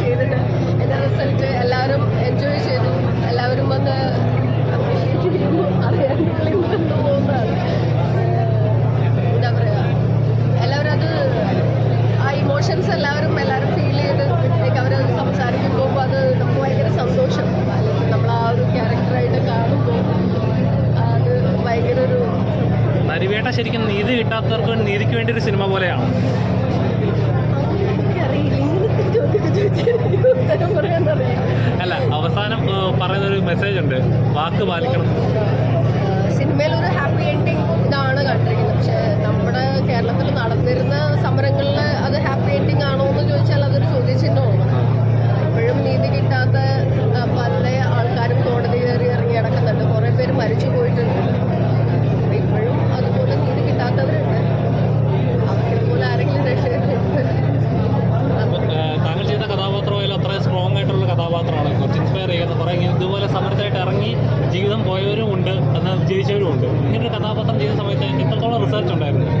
ചെയ്തിട്ട് എന്റെ റിസൾട്ട് എല്ലാവരും എൻജോയ് ചെയ്തു. എല്ലാവരും വന്ന് അറിയാൻ എന്താ പറയുക എല്ലാവരും അത് ആ ഇമോഷൻസ് എല്ലാവരും എല്ലാവരും ഫീൽ ചെയ്ത് ലൈക്ക് അവരത് സംസാരിക്കുമ്പോൾ അത് നമുക്ക് ഭയങ്കര സന്തോഷം അല്ലെങ്കിൽ നമ്മൾ ആ ഒരു ക്യാരക്ടറായിട്ട് കാണുമ്പോൾ അത് ഭയങ്കര ഒരു നരിവേട്ട ശരിക്കും നീതി കിട്ടാത്തവർക്ക് നീതിക്ക് വേണ്ടി ഒരു സിനിമ പോലെയാണ്. എനിക്കറിയില്ല. മെസ്സേജ് ഉണ്ട്. വാക്ക് പാലിക്കണം. സിനിമയിൽ ഒരു ഹാപ്പി എൻഡിങ് ഇതാണ് കണ്ടിരിക്കുന്നത്. പക്ഷെ നമ്മുടെ കേരളത്തിൽ നടന്നിരുന്ന സമരങ്ങളിൽ അത് ഹാപ്പി എൻഡിങ് ആണോ എന്ന് ചോദിച്ചാൽ അതൊരു ചോദ്യചിഹ്നമാണ് ഇപ്പോഴും നീതി കിട്ടാത്ത പല ഇങ്ങനെ ഇതുപോലെ സമരത്തിലായിട്ട് ഇറങ്ങി ജീവിതം പോയവരും ഉണ്ട് എന്നാൽ ജീവിച്ചവരും ഉണ്ട്. ഇങ്ങനൊരു കഥാപാത്രം ചെയ്ത സമയത്ത് എത്രത്തോളം റിസർച്ച് ഉണ്ടായിരുന്നു.